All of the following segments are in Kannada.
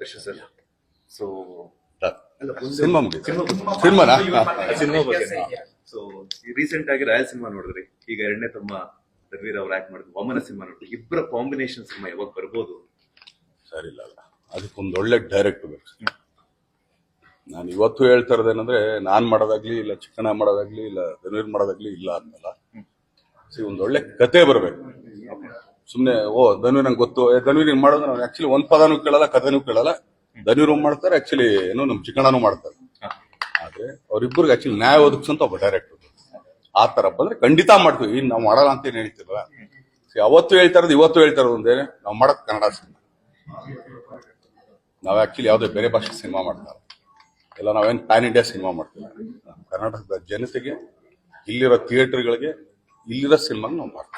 ಯಶ್ ಸರ್ ಸೊ ಸಿನಿಮಾ ಸಿನಿಮಾನಾ ಸಿನಿಮಾ ಬಗ್ಗೆ ಸೊ ರೀಸೆಂಟ್ ಆಗಿ ರಾಯಲ್ ಸಿನಿಮಾ ನೋಡಿದ್ರಿ. ಈಗ ಎರಡನೇ ತಮ್ಮ ರವೀರ್ ಅವ್ರು ಆಕ್ಟ್ ಮಾಡಿದ್ರು. ವಾಮನ ಸಿನಿಮಾ ನೋಡಿದ್ರಿ. ಇಬ್ಬರ ಕಾಂಬಿನೇಷನ್ ಸಿನಿಮಾ ಯಾವಾಗ ಬರ್ಬೋದು? ಸರಿ ಇಲ್ಲ ಅಲ್ಲ ಅದಕ್ಕೊಂದು ಒಳ್ಳೆ ಡೈರೆಕ್ಟ್ ಬೇಕು. ನಾನು ಇವತ್ತು ಹೇಳ್ತಾ ಇರೋದೇನಂದ್ರೆ ನಾನ್ ಮಾಡೋದಾಗ್ಲಿ ಇಲ್ಲ ಚಿಕ್ಕಣ್ಣ ಮಾಡೋದಾಗ್ಲಿ ಇಲ್ಲ ಧನುವೀರ್ ಮಾಡೋದಾಗ್ಲಿ ಇಲ್ಲ ಅಂದ್ಮೇಲೆ ಸಿ ಒಂದು ಒಳ್ಳೆ ಕತೆ ಬರಬೇಕು. ಸುಮ್ನೆ, ಓ ಧನುವೀರ್ ನಂಗೆ ಗೊತ್ತು. ಧನುವೀರ್ ಹಿಂಗ್ ಮಾಡೋದು ನಾನು ಆಕ್ಚುಲಿ ಒಂದ್ ಪದನೂ ಕೇಳಲ್ಲ, ಕಥೆನೂ ಕೇಳಲ್ಲ. ಧನುವೀರ್ ಮಾಡ್ತಾರೆ ಆಕ್ಚುಲಿ ಏನು ನಮ್ ಚಿಕ್ಕಣ್ಣನೂ ಮಾಡ್ತಾರೆ. ಆದ್ರೆ ಅವ್ರಿಬ್ಬರಿಗೆ ಆಕ್ಚುಲಿ ನ್ಯಾಯ ಒದಗಿಸಂತ ಒಬ್ಬ ಡೈರೆಕ್ಟರ್ ಆ ತರ ಬಂದ್ರೆ ಖಂಡಿತ ಮಾಡ್ತೀವಿ. ಇನ್ ನಾವು ಮಾಡಲ್ಲ ಅಂತ ಏನ್ ಹೇಳ್ತಿಲ್ವ ಅವತ್ತು ಹೇಳ್ತಾ ಇರೋದು, ಇವತ್ತು ಹೇಳ್ತಾ ಇರೋದು ಒಂದೇ, ನಾವು ಮಾಡೋದು ಕನ್ನಡ ಸಿನಿಮಾ. ನಾವು ಆಕ್ಚುಲಿ ಯಾವುದೇ ಬೇರೆ ಭಾಷೆ ಸಿನಿಮಾ ಮಾಡ್ತಾರೆ ಎಲ್ಲ ನಾವೇನು ಪ್ಯಾನ್ ಇಂಡಿಯಾ ಸಿನಿಮಾ ಮಾಡ್ತೀವಿ ಕರ್ನಾಟಕದ ಜನತೆಗೆ, ಇಲ್ಲಿರೋ ಥಿಯೇಟರ್ಗಳಿಗೆ ಇಲ್ಲಿರೋ ಸಿನಿಮಾ ನಾವು ಮಾಡ್ತೀವಿ.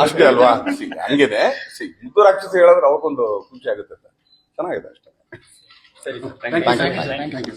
ಅಷ್ಟೇ ಅಲ್ವಾ? ಹಂಗಿದೆ ಹಂಗೇನೆ. ಸಿ ಮುದ್ದು ರಾಕ್ಷಸ ಹೇಳಿದ್ರೆ ಅವಕ್ಕೊಂದು ಖುಷಿ ಆಗುತ್ತೆ ಅಂತ. ಚೆನ್ನಾಗಿದೆ ಅಷ್ಟೇ. ಸರಿ. Thank you